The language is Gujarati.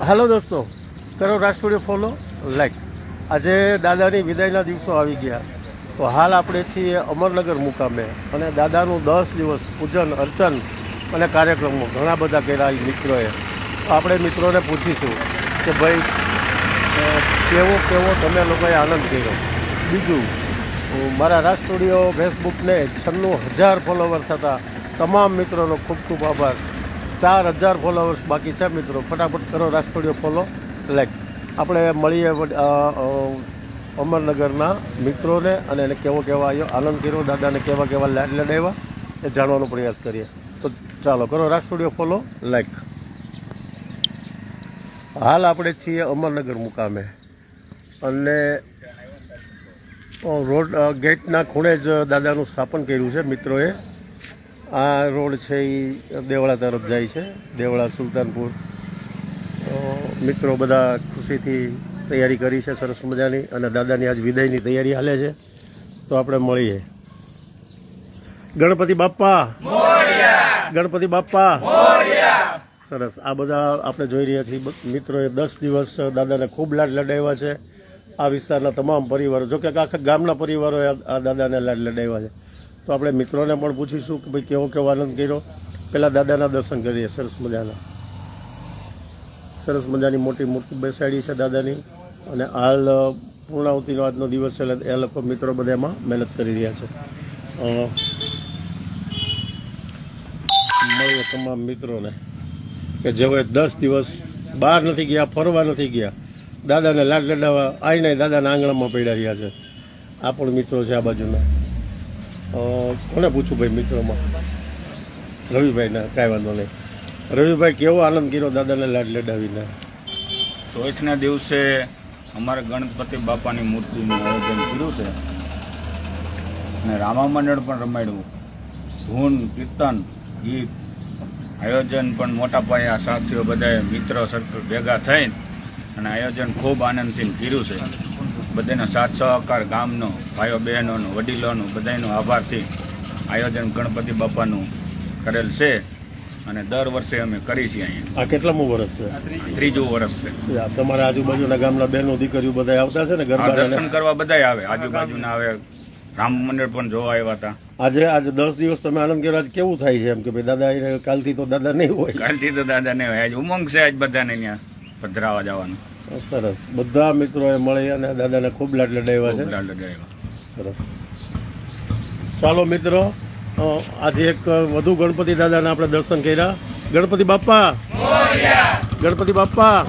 હાલો દોસ્તો. કરો રાજ ફોલો લાઈક આજે દાદાની વિદાયના દિવસો આવી ગયા. તો હાલ આપણે છીએ અમરનગર મુકામે અને દાદાનું દસ દિવસ પૂજન, અર્ચન અને કાર્યક્રમો ઘણા બધા કર્યા મિત્રોએ. તો આપણે મિત્રોને પૂછીશું કે ભાઈ કેવો કેવો તમે લોકોએ આનંદ કર્યો? બીજું મારા રાજ સ્ટુડિયો ફેસબુકને છન્નું હજાર ફોલોવર થતા તમામ મિત્રોનો ખૂબ ખૂબ આભાર. ચાર હજાર ફોલોવર્સ બાકી છે મિત્રો. ફટાફટ કરો રાજ ફોલો લાઈક આપણે મળીએ અમરનગરના મિત્રોને અને એને કેવો કેવા આવ્યો, આનંદ કર્યો, દાદાને કેવા કેવા લાડ લડાવ્યા એ જાણવાનો પ્રયાસ કરીએ. તો ચાલો, કરો રાજ ફોલો લાઈક હાલ આપણે છીએ અમરનગર મુકામે. અને રોડ ગેટના ખૂણે જ દાદાનું સ્થાપન કર્યું છે મિત્રોએ. આ રોડ છે એ દેવળા તરફ જાય છે, દેવળા સુલતાનપુર. મિત્રો બધા ખુશીથી તૈયારી કરી છે, સરસ મજાની, અને દાદાની આજ વિદાયની તૈયારી હાલે છે. તો આપણે મળીએ. ગણપતિ બાપ્પા! ગણપતિ બાપ્પા! સરસ. આ બધા આપણે જોઈ રહ્યા છીએ. મિત્રોએ દસ દિવસ દાદાને ખૂબ લાડ લડાવ્યા છે. આ વિસ્તારના તમામ પરિવારો, જોકે આખા ગામના પરિવારોએ આ દાદાને લાડ લડાવ્યા છે. તો આપણે મિત્રોને પણ પૂછીશું કે ભાઈ કેવો કેવો આનંદ કર્યો. પહેલાં દાદાના દર્શન કરીએ, સરસ મજાના. સરસ મજાની મોટી મૂર્તિ બેસાડી છે દાદાની. અને હાલ પૂર્ણાવતીનો આજનો દિવસ છે એ લોકો મિત્રો બધા એમાં મહેનત કરી રહ્યા છે. મળીએ તમામ મિત્રોને, કે જેઓએ દસ દિવસ બહાર નથી ગયા, ફરવા નથી ગયા, દાદાને લાડ લડાવવા આઈને દાદાના આંગણામાં પડ્યા રહ્યા છે. આ પણ મિત્રો છે આ બાજુના. કોને પૂછું ભાઈ મિત્રોમાં? રવિભાઈને કાંઈ વાંધો નહીં. રવિભાઈ, કેવો આનંદ કર્યો દાદાને લાડ લડાવીને? ચોથના દિવસે અમારે ગણપતિ બાપાની મૂર્તિનું આયોજન કર્યું છે. અને રામા મંડળ પણ રમાડ્યું. ધૂન, કીર્તન, ગીત, આયોજન પણ મોટા પાયે આ સાથીઓ બધાએ મિત્ર સર્કલ ભેગા થઈને અને આયોજન ખૂબ આનંદથી કર્યું છે. બધાનો સાથ સહકાર ગામનો ભાઈઓ બહેનોનો વડીલોનો બધાનો આભારથી આયોજન ગણપતિ બાપાનું કરેલ છે અને દર વર્ષે અમે કરી છીએ અહીંયા. આ કેટલામું વર્ષ છે? ત્રીજું વર્ષ છે. તમારા આજુબાજુના ગામના બહેનો દીકરીઓ બધા આવતા છે ને ગરબા દર્શન કરવા બધાય આવે. આજુબાજુના આવે. રામ મંદિર પણ જોવા આવ્યા હતા. આજે આજે દસ દિવસ તમે આનંદ કર્યો. આજે કેવું થાય છે એમ કે ભાઈ દાદા કાલથી તો દાદા નહીં હોય? કાલથી તો દાદા નહીં હોય. આજ ઉમંગ છે આજ બધાને ત્યાં પધરાવા જવાનું. સરસ. બધા મિત્રોએ મળી અને દાદાને ખૂબ લાડ લડાવ્યા છે. લાડ લગાવ્યા. સરસ. ચાલો મિત્રો આજે એક વધુ ગણપતિ દાદાના આપણે દર્શન કર્યા. ગણપતિ બાપ્પા ગણપતિ બાપ્પા